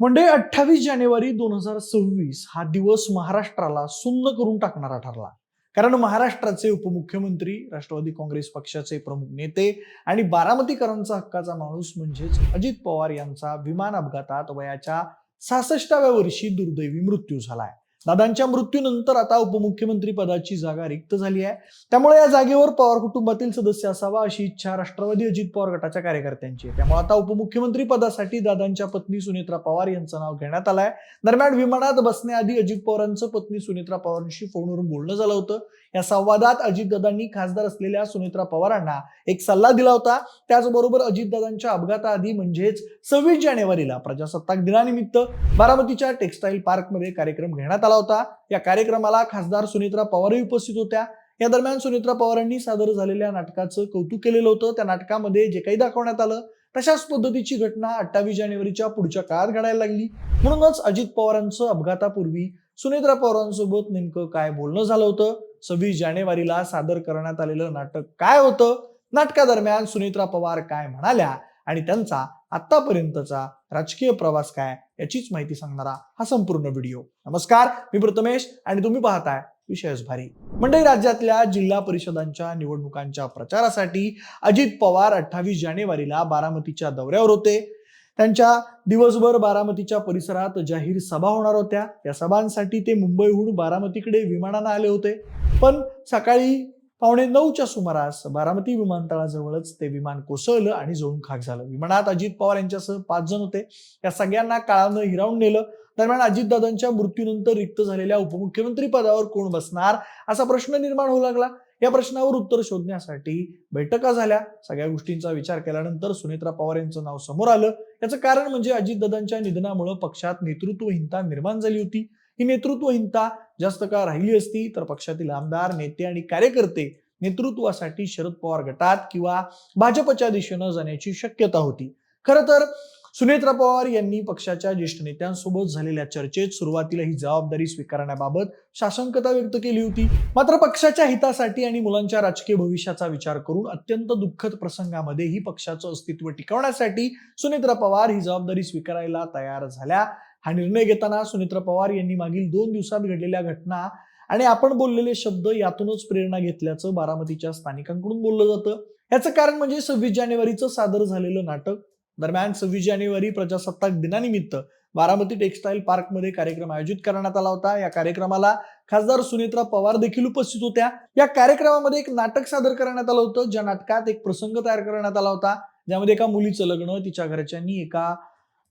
म्हणजे अठ्ठावीस जानेवारी दोन हजार सव्वीस हा दिवस महाराष्ट्राला सुन्न करून टाकणारा ठरला. कारण महाराष्ट्राचे उपमुख्यमंत्री राष्ट्रवादी काँग्रेस पक्षाचे प्रमुख नेते आणि बारामतीकरांचा हक्काचा माणूस म्हणजेच अजित पवार यांचा विमान अपघातात वयाच्या सहासष्टाव्या वर्षी दुर्दैवी मृत्यू झालाय. दादांच्या मृत्यूनंतर आता उपमुख्यमंत्री पदाची जागा रिक्त झाली आहे. त्यामुळे या जागेवर पवार कुटुंबातील सदस्य असावा अशी इच्छा राष्ट्रवादी अजित पवार गटाच्या कार्यकर्त्यांची आहे. त्यामुळे आता उपमुख्यमंत्री पदासाठी दादांच्या पत्नी सुनेत्रा पवार यांचं नाव घेण्यात आलंय. दरम्यान विमानात बसण्याआधी अजित पवारांचं पत्नी सुनेत्रा पवारांशी फोनवरून बोलणं झालं होतं. या संवादात अजितदादांनी खासदार असलेल्या सुनेत्रा पवारांना एक सल्ला दिला होता. त्याचबरोबर अजितदादांच्या अपघाताआधी म्हणजेच सव्वीस जानेवारीला प्रजासत्ताक दिनानिमित्त बारामतीच्या टेक्स्टाईल पार्कमध्ये कार्यक्रम घेण्यात आला होता. या कार्यक्रमाला खासदार सुनित्रा पवारही उपस्थित होत्या. या दरम्यान सुनित्रा पवारांनी सादर झालेल्या नाटकाचं कौतुक केलेलं होतं. त्या नाटकामध्ये जे काही दाखवण्यात आलं तशाच पद्धतीची घटना अठ्ठावीस जानेवारीच्या पुढच्या काळात घडायला लागली. म्हणूनच अजित पवारांचं अपघातापूर्वी सुनेत्रा पवारांसोबत नेमकं काय बोलणं झालं होतं? सव्वीस जानेवारीला सादर करण्यात आलेलं नाटक काय होतं? नाटकादरम्यान सुनेत्रा पवार काय म्हणाल्या? आणि त्यांचा आतापर्यंतचा राजकीय प्रवास काय याचीच माहिती सांगणारा हा संपूर्ण व्हिडिओ. नमस्कार मी प्रथमेश आणि तुम्ही पाहताय विषयच भारी. मंडळी राज्यातल्या जिल्हा परिषदांच्या निवडणुकांच्या प्रचारासाठी अजित पवार अठ्ठावीस जानेवारीला बारामतीच्या दौऱ्यावर होते. त्यांच्या दिवसभर बारामतीच्या परिसरात जाहीर सभा होणार होत्या. या सभांसाठी ते मुंबईहून बारामतीकडे विमानानं आले होते. पण सकाळी पावणे नऊच्या सुमारास बारामती विमानतळाजवळच ते विमान कोसळलं आणि जळून खाक झालं. विमानात अजित पवार यांच्यासह पाच जण होते. या सगळ्यांना काळानं हिरावून नेलं. दरम्यान अजितदादांच्या मृत्यूनंतर रिक्त झालेल्या उपमुख्यमंत्री पदावर कोण बसणार असा प्रश्न निर्माण होऊ लागला. या प्रश्नावर उत्तर शोधण्यासाठी बैठका झाल्या. सगळ्या गोष्टींचा विचार केल्यानंतर सुनेत्रा पवार यांचं नाव समोर आलं. याचं कारण म्हणजे अजितदादांच्या निधनामुळे पक्षात नेतृत्वहीनता निर्माण झाली होती. ही नेतृत्वहीनता जास्त काळ राहिली असती तर पक्षातील आमदार नेते आणि कार्यकर्ते नेतृत्वासाठी शरद पवार गटात किंवा भाजपच्या दिशेनं जाण्याची शक्यता होती. खरं तर सुनेत्रा पवार यांनी पक्षाच्या ज्येष्ठ नेत्यांसोबत झालेल्या चर्चेत सुरुवातीला ही जबाबदारी स्वीकारण्याबाबत शासंकता व्यक्त केली होती. मात्र पक्षाच्या हितासाठी आणि मुलांच्या राजकीय भविष्याचा विचार करून अत्यंत दुःखद प्रसंगामध्ये ही पक्षाचं अस्तित्व टिकवण्यासाठी सुनेत्रा पवार ही जबाबदारी स्वीकारायला तयार झाल्या. हा निर्णय घेताना सुनेत्रा पवार यांनी मागील दोन दिवसात घडलेल्या घटना आणि आपण बोललेले शब्द यातूनच प्रेरणा घेतल्याचं बारामतीच्या स्थानिकांकडून बोललं जातं. याचं कारण म्हणजे सव्वीस जानेवारीचं सादर झालेलं नाटक. दरम्यान सव्वीस जानेवारी प्रजासत्ताक दिनानिमित्त बारामती टेक्स्टाईल पार्कमध्ये कार्यक्रम आयोजित करण्यात आला होता. या कार्यक्रमाला खासदार सुनेत्रा पवार देखील उपस्थित होत्या. या कार्यक्रमामध्ये एक नाटक सादर करण्यात आलं होतं. ज्या नाटकात एक प्रसंग तयार करण्यात आला होता. ज्यामध्ये एका मुलीचं लग्न तिच्या घरच्यांनी एका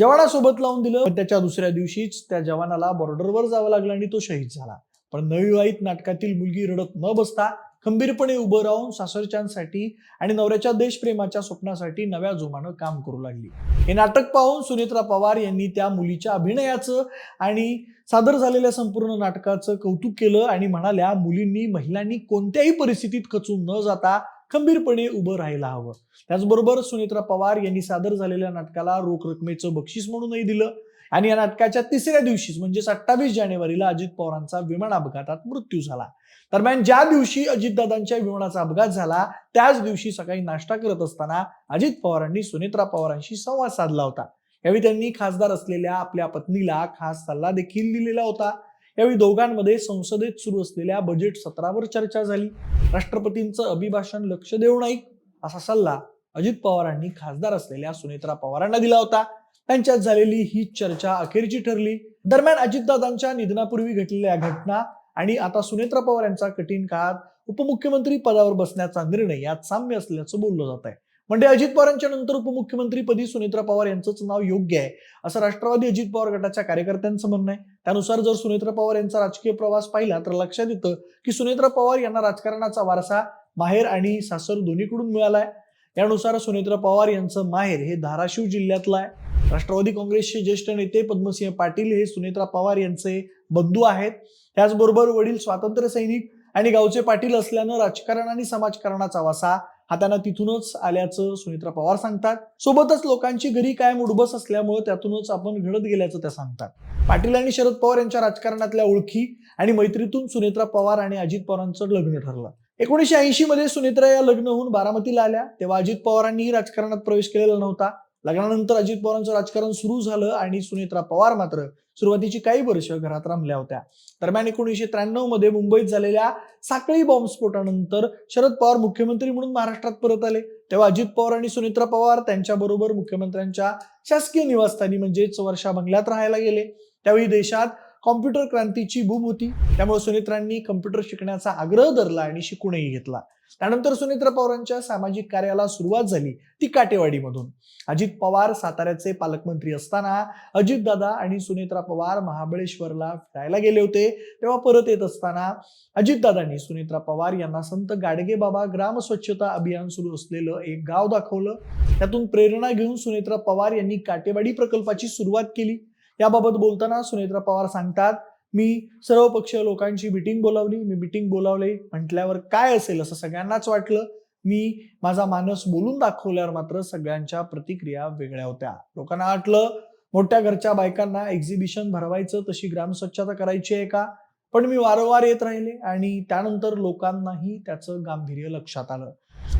जवानासोबत लावून दिलं. त्याच्या दुसऱ्या दिवशीच त्या जवानाला बॉर्डरवर जावं लागलं आणि तो शहीद झाला. पण नवविवाहित नाटकातील मुलगी रडत न बसता खंबीरपणे उभं राहून सासरच्यांसाठी आणि नवऱ्याच्या देशप्रेमाच्या स्वप्नासाठी नव्या जोमानं काम करू लागली. हे नाटक पाहून सुनेत्रा पवार यांनी त्या मुलीच्या अभिनयाचं आणि सादर झालेल्या संपूर्ण नाटकाचं कौतुक केलं आणि म्हणाल्या मुलींनी महिलांनी कोणत्याही परिस्थितीत खचून न जाता खंबीरपणे उभं राहायला हवं. त्याचबरोबर सुनेत्रा पवार यांनी सादर झालेल्या नाटकाला रोख रकमेचं बक्षीस म्हणूनही दिलं. आणि या नाटकाच्या तिसऱ्या दिवशीच म्हणजेच अठ्ठावीस जानेवारीला अजित पवारांचा विमान अपघातात मृत्यू झाला. दरम्यान ज्या दिवशी अजितदादांच्या विमानाचा अपघात झाला त्याच दिवशी सकाळी नाश्ता करत असताना अजित पवारांनी सुनेत्रा पवारांशी संवाद साधला होता. यावेळी त्यांनी खासदार असलेल्या आपल्या पत्नीला खास सल्ला देखील दिलेला होता. यावेळी दोघांमध्ये संसदेत सुरू असलेल्या बजेट सत्रावर चर्चा झाली. राष्ट्रपतींचं अभिभाषण लक्ष देऊ नये असा सल्ला अजित पवारांनी खासदार असलेल्या सुनेत्रा पवारांना दिला होता. त्यांच्यात झालेली ही चर्चा अखेरची ठरली. दरम्यान अजितदादांच्या निधनापूर्वी घडलेल्या घटना आणि आता सुनेत्रा पवार यांचा कठीण काळात उपमुख्यमंत्री पदावर बसण्याचा निर्णय यात साम्य असल्याचं बोललं जात आहे. म्हणजे अजित पवारांच्या नंतर उपमुख्यमंत्रीपदी सुनेत्रा पवार यांचंच नाव योग्य आहे असं राष्ट्रवादी अजित पवार गटाच्या कार्यकर्त्यांचं म्हणणं आहे. त्यानुसार जर सुनेत्रा पवार यांचा राजकीय प्रवास पाहिला तर लक्षात येतं की सुनेत्रा पवार यांना राजकारणाचा वारसा माहेर आणि सासर दोन्हीकडून मिळालाय. त्यानुसार सुनेत्रा पवार यांचं माहेर हे धाराशिव जिल्ह्यातलं आहे. राष्ट्रवादी काँग्रेसचे ज्येष्ठ नेते पद्मसिंह पाटील हे सुनेत्रा पवार यांचे बंधू आहेत. त्याचबरोबर वडील स्वातंत्र्य सैनिक आणि गावचे पाटील असल्यानं राजकारण आणि समाजकारणाचा वासा हा त्यांना तिथूनच आल्याचं सुनेत्रा पवार सांगतात. सोबतच लोकांची घरी कायम उडबस असल्यामुळे त्यातूनच आपण घडत गेल्याचं त्या सांगतात. पाटील आणि शरद पवार यांच्या राजकारणातल्या ओळखी आणि मैत्रीतून सुनेत्रा पवार आणि अजित पवारांचं लग्न ठरलं. एकोणीशे ऐंशी मध्ये सुनेत्रा या लग्न होऊन बारामतीला आल्या. तेव्हा अजित पवारांनीही राजकारणात प्रवेश केलेला नव्हता. लग्नानंतर अजित पवारांचं राजकारण सुरू झालं आणि सुनेत्रा पवार मात्र सुरुवातीची काही वर्ष घरात रमल्या होत्या. दरम्यान एकोणीसशे त्र्याण्णवमध्ये मुंबईत झालेल्या साखळी बॉम्बस्फोटानंतर शरद पवार मुख्यमंत्री म्हणून महाराष्ट्रात परत आले. तेव्हा अजित पवार आणि सुनित्रा पवार त्यांच्याबरोबर मुख्यमंत्र्यांच्या शासकीय निवासस्थानी म्हणजेच वर्षा बंगल्यात राहायला गेले. त्यावेळी देशात कॉम्प्युटर क्रांतीची बूम होती. त्यामुळे सुनित्रांनी कम्प्युटर शिकण्याचा आग्रह धरला आणि शिकूनही घेतला. त्यानंतर सुनेत्रा पवारांच्या सामाजिक कार्याला सुरुवात झाली ती काटेवाडीमधून. अजित पवार साताऱ्याचे पालकमंत्री असताना अजितदादा आणि सुनेत्रा पवार महाबळेश्वरला फिरायला गेले होते. तेव्हा परत येत असताना अजितदादांनी सुनेत्रा पवार यांना संत गाडगे बाबा ग्राम स्वच्छता अभियान सुरू असलेलं एक गाव दाखवलं. त्यातून प्रेरणा घेऊन सुनेत्रा पवार यांनी काटेवाडी प्रकल्पाची सुरुवात केली. याबाबत बोलताना सुनेत्रा पवार सांगतात मी सर्व पक्षीय लोकांची मिटिंग बोलावली. मी मिटिंग बोलावली. म्हटल्यावर काय असेल असं सगळ्यांनाच वाटलं. मी माझा मानस बोलून दाखवल्यावर मात्र सगळ्यांच्या प्रतिक्रिया वेगळ्या होत्या. लोकांना वाटलं मोठ्या घरच्या बायकांना एक्झिबिशन भरवायचं तशी ग्रामस्वच्छता करायची आहे का? पण मी वारंवार येत राहिले आणि त्यानंतर लोकांनाही त्याचं गांभीर्य लक्षात आलं.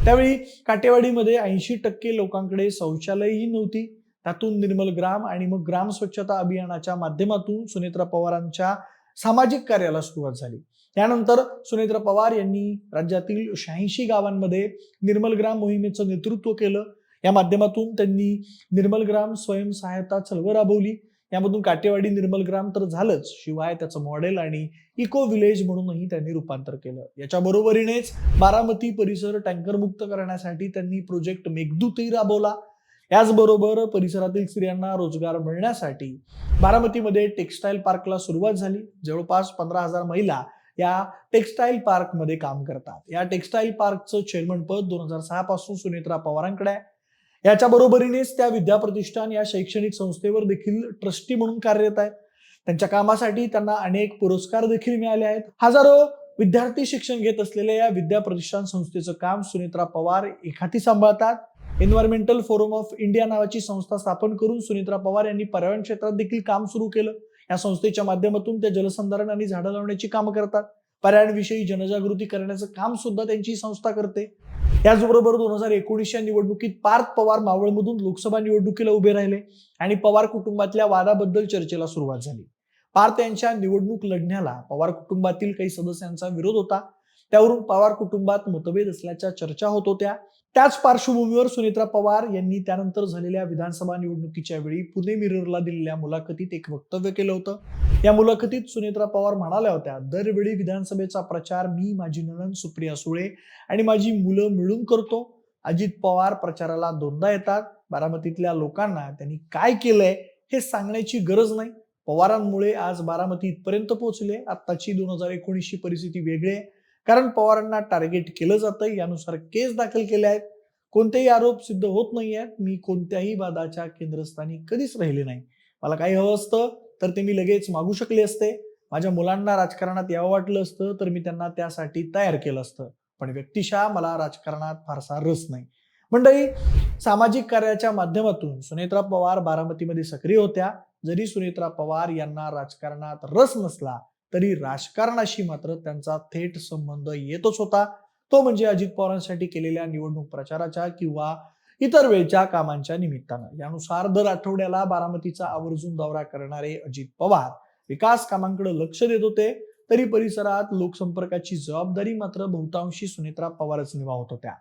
त्यावेळी काटेवाडीमध्ये ऐंशी टक्के लोकांकडे शौचालयही नव्हती. त्यातून निर्मल ग्राम आणि मग ग्राम स्वच्छता अभियानाच्या माध्यमातून सुनेत्रा पवारांच्या सामाजिक कार्याला सुरुवात झाली. त्यानंतर सुनेत्रा पवार यांनी राज्यातील शहाऐंशी गावांमध्ये निर्मल ग्राम मोहिमेचं नेतृत्व केलं. या माध्यमातून त्यांनी निर्मल ग्राम स्वयंसहायता चळवळ राबवली. यामधून काटेवाडी निर्मल ग्राम तर झालंच शिवाय त्याचं मॉडेल आणि इको विलेज म्हणूनही त्यांनी रूपांतर केलं. याच्या बरोबरीनेच बारामती परिसर टँकरमुक्त करण्यासाठी त्यांनी प्रोजेक्ट मेघदूतही राबवला. याचबरोबर परिसरातील स्त्रियांना रोजगार मिळण्यासाठी बारामतीमध्ये टेक्स्टाईल पार्कला सुरुवात झाली. जवळपास पंधरा हजार महिला या टेक्स्टाईल पार्कमध्ये काम करतात. या टेक्स्टाईल पार्कचं चेअरमन पद दोन हजार सहा पासून सुनेत्रा पवारांकडे आहे. याच्या बरोबरीनेच त्या विद्याप्रतिष्ठान या शैक्षणिक संस्थेवर देखील ट्रस्टी म्हणून कार्यरत आहेत. त्यांच्या कामासाठी त्यांना अनेक पुरस्कार देखील मिळाले आहेत. हजारो विद्यार्थी शिक्षण घेत असलेल्या या विद्याप्रतिष्ठान संस्थेचं काम सुनेत्रा पवार एखादी सांभाळतात. एन्व्हायरमेंटल फोरम ऑफ इंडिया नावाची संस्था स्थापन करून सुनित्रा पवार यांनी पर्यावरण क्षेत्रात देखील काम सुरू केलं. या संस्थेच्या माध्यमातून त्या जलसंधारण आणि झाडं लावण्याची कामं करतात. पर्यावरणविषयी जनजागृती करण्याचं काम सुद्धा त्यांची संस्था करते. त्याचबरोबर दोन हजार एकोणीसच्या निवडणुकीत पार्थ पवार मावळमधून लोकसभा निवडणुकीला उभे राहिले आणि पवार कुटुंबातल्या वादाबद्दल चर्चेला सुरुवात झाली. पार्थ यांच्या निवडणूक लढण्याला पवार कुटुंबातील काही सदस्यांचा विरोध होता. त्यावरून पवार कुटुंबात मतभेद असल्याच्या चर्चा होत होत्या. त्याच पार्श्वभूमीवर सुनेत्रा पवार यांनी त्यानंतर झालेल्या विधानसभा निवडणुकीच्या वेळी पुणे मिररला दिलेल्या मुलाखतीत एक वक्तव्य केलं होतं. या मुलाखतीत सुनेत्रा पवार म्हणाल्या होत्या दरवेळी विधानसभेचा प्रचार मी माझी नणन सुप्रिया सुळे आणि माझी मुलं मिळून करतो. अजित पवार प्रचाराला दोनदा येतात. बारामतीतल्या लोकांना त्यांनी काय केलंय हे सांगण्याची गरज नाही. पवारांमुळे आज बारामती इथपर्यंत पोहोचले. आत्ताची दोन हजार एकोणीसची परिस्थिती वेगळी आहे. कारण पवारांना टार्गेट केलं जातं यानुसार केस दाखल केले आहेत. कोणतेही आरोप सिद्ध होत नाही आहेत मी कोणत्याही वादाच्या केंद्रस्थानी कधीच राहिले नाही. मला काही हवं असतं तर ते मी लगेच मागू शकले असते. माझ्या मुलांना राजकारणात यावं वाटलं असतं तर मी त्यांना त्यासाठी तयार केलं असतं. पण व्यक्तिशः मला राजकारणात फारसा रस नाही. मंडळी सामाजिक कार्याच्या माध्यमातून सुनेत्रा पवार बारामतीमध्ये सक्रिय होत्या. जरी सुनेत्रा पवार यांना राजकारणात रस नसला तरी राजकारणाशी मात्र त्यांचा थेट संबंध येतच होता. तो म्हणजे अजित पवारांसाठी केलेल्या निवडणूक प्रचाराच्या किंवा इतर वेळच्या कामांच्या निमित्तानं. यानुसार दर आठवड्याला बारामतीचा आवर्जून दौरा करणारे अजित पवार विकास कामांकडे लक्ष देत होते. तरी परिसरात लोकसंपर्काची जबाबदारी मात्र बहुतांशी सुनेत्रा पवारच निभावत होत्या.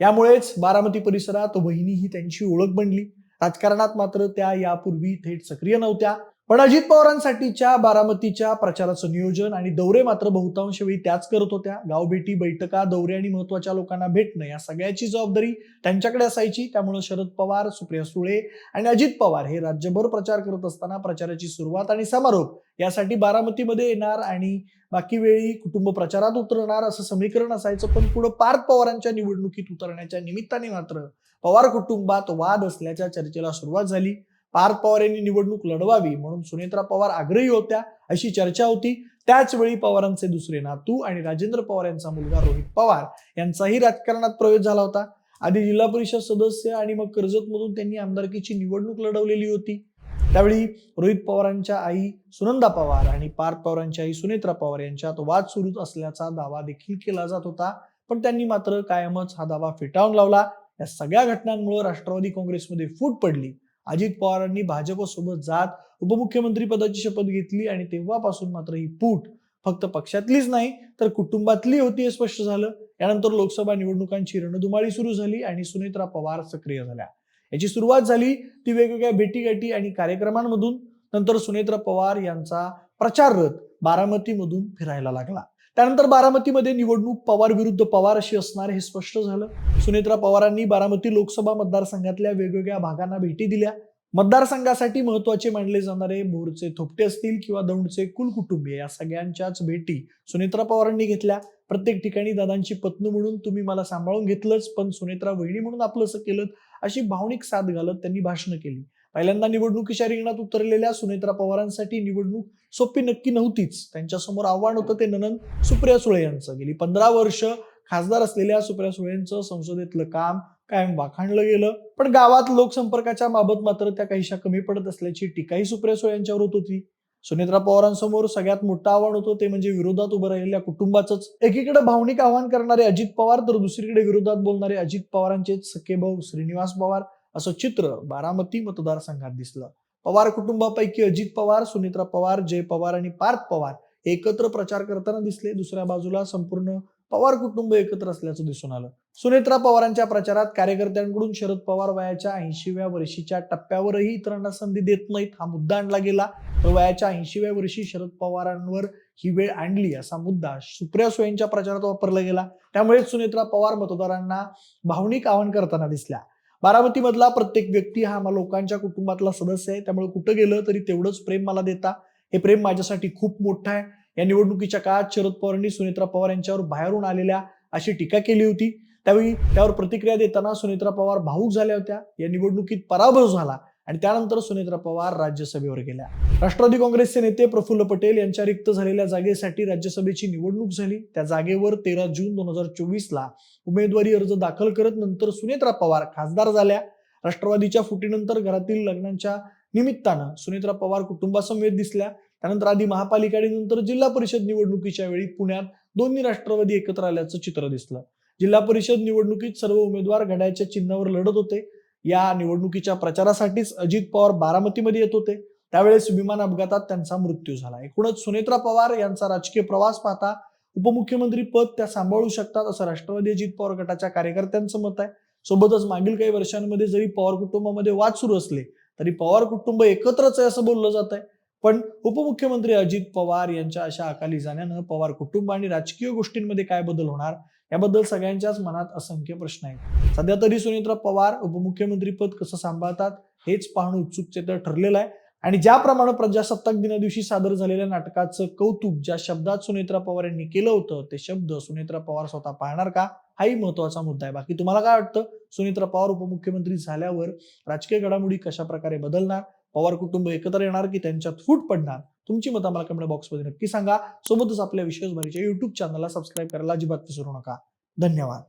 यामुळेच बारामती परिसरात वहिनी ही त्यांची ओळख बनली. राजकारणात मात्र त्या यापूर्वी थेट सक्रिय नव्हत्या. पण अजित पवारांसाठीच्या बारामतीच्या प्रचाराचं नियोजन आणि दौरे मात्र बहुतांश वेळी त्याच करत होत्या. गावभेटी बैठका दौरे आणि महत्त्वाच्या लोकांना भेटणं या सगळ्याची जबाबदारी त्यांच्याकडे असायची. त्यामुळे शरद पवार सुप्रिया सुळे आणि अजित पवार हे राज्यभर प्रचार करत असताना प्रचाराची सुरुवात आणि समारोप यासाठी बारामतीमध्ये येणार आणि बाकी वेळी कुटुंब प्रचारात उतरणार असं समीकरण असायचं. पण पुढे पार्थ पवारांच्या निवडणुकीत उतरण्याच्या निमित्ताने मात्र पवार कुटुंबात वाद असल्याच्या चर्चेला सुरुवात झाली. पार्थ पवार यांनी निवडणूक लढवावी म्हणून सुनेत्रा पवार आग्रही होत्या अशी चर्चा होती. त्याचवेळी पवारांचे दुसरे नातू आणि राजेंद्र पवार यांचा मुलगा रोहित पवार यांचाही राजकारणात प्रवेश झाला होता. आधी जिल्हा परिषद सदस्य आणि मग कर्जतमधून त्यांनी आमदारकीची निवडणूक लढवलेली होती. त्यावेळी रोहित पवारांच्या आई सुनंदा पवार आणि पार्थ पवारांच्या आई सुनेत्रा पवार यांच्यात वाद सुरू असल्याचा दावा देखील केला जात होता. पण त्यांनी मात्र कायमच हा दावा फेटाळून लावला. या सगळ्या घटनांमुळे राष्ट्रवादी काँग्रेसमध्ये फूट पडली. अजित पवारांनी भाजपसोबत जात उपमुख्यमंत्री पदाची शपथ घेतली आणि तेव्हापासून मात्र ही फूट फक्त पक्षातलीच नाही तर कुटुंबातली होती हे स्पष्ट झालं. यानंतर लोकसभा निवडणुकांची रणधुमाळी सुरू झाली आणि सुनेत्रा पवार सक्रिय झाल्या. याची सुरुवात झाली ती वेगवेगळ्या भेटीगाठी आणि कार्यक्रमांमधून. नंतर सुनेत्रा पवार यांचा प्रचार रथ बारामतीमधून फिरायला लागला. त्यानंतर बारामतीमध्ये निवडणूक पवार विरुद्ध पवार अशी असणार हे स्पष्ट झालं. सुनेत्रा पवारांनी बारामती लोकसभा मतदारसंघातल्या वेगवेगळ्या भागांना भेटी दिल्या. मतदारसंघासाठी महत्त्वाचे मानले जाणारे भोरचे थोपटे असतील किंवा दौंडचे कुलकुटुंबीय या सगळ्यांच्याच भेटी सुनेत्रा पवारांनी घेतल्या. प्रत्येक ठिकाणी दादांची पत्नी म्हणून तुम्ही मला सांभाळून घेतलंच पण सुनेत्रा वहिणी म्हणून आपलं असं केलं. अशी भावनिक साथ घालत त्यांनी भाषणं केली. पहिल्यांदा निवडणुकीच्या रिंगणात उतरलेल्या सुनेत्रा पवारांसाठी निवडणूक सोपी नक्की नव्हतीच. त्यांच्यासमोर आव्हान होतं ते ननंद सुप्रिया सुळे यांचं. गेली पंधरा वर्ष खासदार असलेल्या सुप्रिया सुळेंचं संसदेतलं काम कायम वाखाणलं गेलं. पण गावात लोकसंपर्काच्या बाबत मात्र त्या काहीशा कमी पडत असल्याची टीकाही सुप्रिया सुळे यांच्यावर होत. होती सुनेत्रा पवारांसमोर सगळ्यात मोठं आव्हान होतं ते म्हणजे विरोधात उभं राहिलेल्या कुटुंबाचंच. एकीकडे भावनिक आव्हान करणारे अजित पवार तर दुसरीकडे विरोधात बोलणारे अजित पवारांचे सखे भाऊ श्रीनिवास पवार. असं चित्र बारामती मतदारसंघात दिसलं. पवार कुटुंबापैकी अजित पवार सुनित्रा पवार जय पवार आणि पार्थ पवार एकत्र प्रचार करताना दिसले. दुसऱ्या बाजूला संपूर्ण पवार कुटुंब एकत्र असल्याचं दिसून आलं. सुनेत्रा पवारांच्या प्रचारात कार्यकर्त्यांकडून शरद पवार वयाच्या ऐंशीव्या वर्षीच्या टप्प्यावरही इतरांना संधी देत नाहीत हा मुद्दा आणला गेला. तर वयाच्या ऐंशीव्या वर्षी शरद पवारांवर ही वेळ आणली असा मुद्दा सुप्रिया सुयेंच्या प्रचारात वापरला गेला. त्यामुळे सुनेत्रा पवार मतदारांना भावनिक आवाहन करताना दिसल्या. बारामतीमधला प्रत्येक व्यक्ती हा आम्हा लोकांच्या कुटुंबातला सदस्य आहे. त्यामुळे कुठं गेलं तरी तेवढंच प्रेम मला देता. हे प्रेम माझ्यासाठी खूप मोठं आहे. या निवडणुकीच्या काळात शरद पवारांनी सुनेत्रा पवार यांच्यावर बाहेरून आलेल्या अशी टीका केली होती. त्यावेळी त्यावर प्रतिक्रिया देताना सुनेत्रा पवार भाऊक झाल्या होत्या. या निवडणुकीत पराभव झाला. आणि त्यानंतर सुनेत्रा पवार राज्यसभेवर गेल्या. राष्ट्रवादी काँग्रेसचे नेते प्रफुल्ल पटेल यांच्या रिक्त झालेल्या जागेसाठी राज्यसभेची निवडणूक झाली. त्या जागेवर तेरा जून दोन हजार चोवीसला उमेदवारी अर्ज दाखल करत नंतर सुनेत्रा पवार खासदार झाल्या. राष्ट्रवादीच्या फुटीनंतर घरातील लग्नांच्या निमित्तानं सुनेत्रा पवार कुटुंबासमवेत दिसल्या. त्यानंतर आधी महापालिका आणि नंतर जिल्हा परिषद निवडणुकीच्या वेळी पुण्यात दोन्ही राष्ट्रवादी एकत्र आल्याचं चित्र दिसलं. जिल्हा परिषद निवडणुकीत सर्व उमेदवार घड्याच्या चिन्हावर लढत होते. या निवडणुकीच्या प्रचारासाठीच अजित पवार बारामतीमध्ये येत होते. त्यावेळेस विमान अपघातात त्यांचा मृत्यू झाला. एकूणच सुनेत्रा पवार यांचा राजकीय प्रवास पाहता उपमुख्यमंत्री पद त्या सांभाळू शकतात असं राष्ट्रवादी अजित पवार गटाच्या कार्यकर्त्यांचं मत आहे. सोबतच मागील काही वर्षांमध्ये जरी पवार कुटुंबामध्ये वाद सुरू असले तरी पवार कुटुंब एकत्रच आहे असं बोललं जात आहे. पण उपमुख्यमंत्री अजित पवार यांच्या अशा अकाली जाण्यानं पवार कुटुंब आणि राजकीय गोष्टींमध्ये काय बदल होणार? याबद्दल सगळ्यांच्याच मनात असंख्य प्रश्न आहेत. सध्या तरी सुनेत्रा पवार उपमुख्यमंत्रीपद कसं सांभाळतात हेच पाहणं उत्सुकतेचं ठरलेलं आहे. आणि ज्याप्रमाणे प्रजासत्ताक दिनादिवशी सादर झालेल्या नाटकाचं कौतुक ज्या शब्दात सुनेत्रा पवार यांनी केलं होतं ते शब्द सुनेत्रा पवार स्वतः पाहणार का? हाही महत्त्वाचा मुद्दा आहे. बाकी तुम्हाला काय वाटतं? सुनेत्रा पवार उपमुख्यमंत्री झाल्यावर राजकीय घडामोडी कशा प्रकारे बदलणार? पवार कुटुंब एकत्र येणार की त्यांच्यात फूट पडणार? तुमची मतं मला कमेंट बॉक्समध्ये नक्की सांगा. सोबतच आपल्या विशेष भरीच्या युट्यूब चॅनलला सबस्क्राईब करायला अजिबात विसरू नका. धन्यवाद.